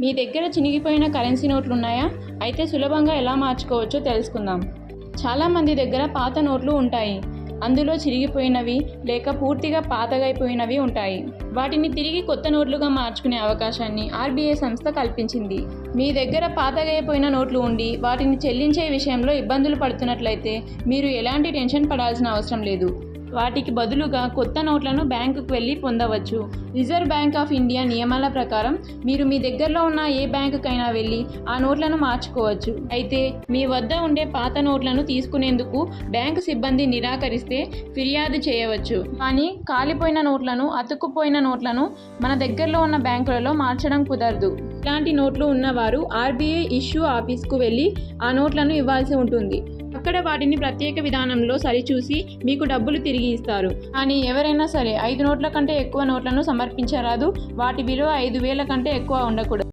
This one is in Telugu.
మీ దగ్గర చినిగిపోయిన కరెన్సీ నోట్లు ఉన్నాయా అయితే సులభంగా ఎలా మార్చుకోవచ్చో తెలుసుకుందాం. చాలామంది దగ్గర పాత నోట్లు ఉంటాయి. అందులో చిరిగిపోయినవి లేక పూర్తిగా పాతగైపోయినవి ఉంటాయి. వాటిని తిరిగి కొత్త నోట్లుగా మార్చుకునే అవకాశాన్ని ఆర్బీఐ సంస్థ కల్పించింది. మీ దగ్గర పాతగైపోయిన నోట్లు ఉండి వాటిని చెల్లించే విషయంలో ఇబ్బందులు పడుతున్నట్లయితే మీరు ఎలాంటి టెన్షన్ పడాల్సిన అవసరం లేదు. వాటికి బదులుగా కొత్త నోట్లను బ్యాంకుకు వెళ్ళి పొందవచ్చు. రిజర్వ్ బ్యాంక్ ఆఫ్ ఇండియా నియమాల ప్రకారం మీరు మీ దగ్గరలో ఉన్న ఏ బ్యాంకుకైనా వెళ్ళి ఆ నోట్లను మార్చుకోవచ్చు. అయితే మీ వద్ద ఉండే పాత నోట్లను తీసుకునేందుకు బ్యాంకు సిబ్బంది నిరాకరిస్తే ఫిర్యాదు చేయవచ్చు. కానీ కాలిపోయిన నోట్లను అతుక్కుపోయిన నోట్లను మన దగ్గరలో ఉన్న బ్యాంకులలో మార్చడం కుదరదు. ఇలాంటి నోట్లు ఉన్నవారు ఆర్బీఐ ఇష్యూ ఆఫీస్కు వెళ్ళి ఆ నోట్లను ఇవ్వాల్సి ఉంటుంది. అక్కడ వాటిని ప్రత్యేక విధానంలో సరిచూసి మీకు డబ్బులు తిరిగి ఇస్తారు. కానీ ఎవరైనా సరే ఐదు నోట్ల కంటే ఎక్కువ నోట్లను సమర్పించరాదు. వాటి విలువ ఐదు వేల కంటే ఎక్కువ ఉండకూడదు.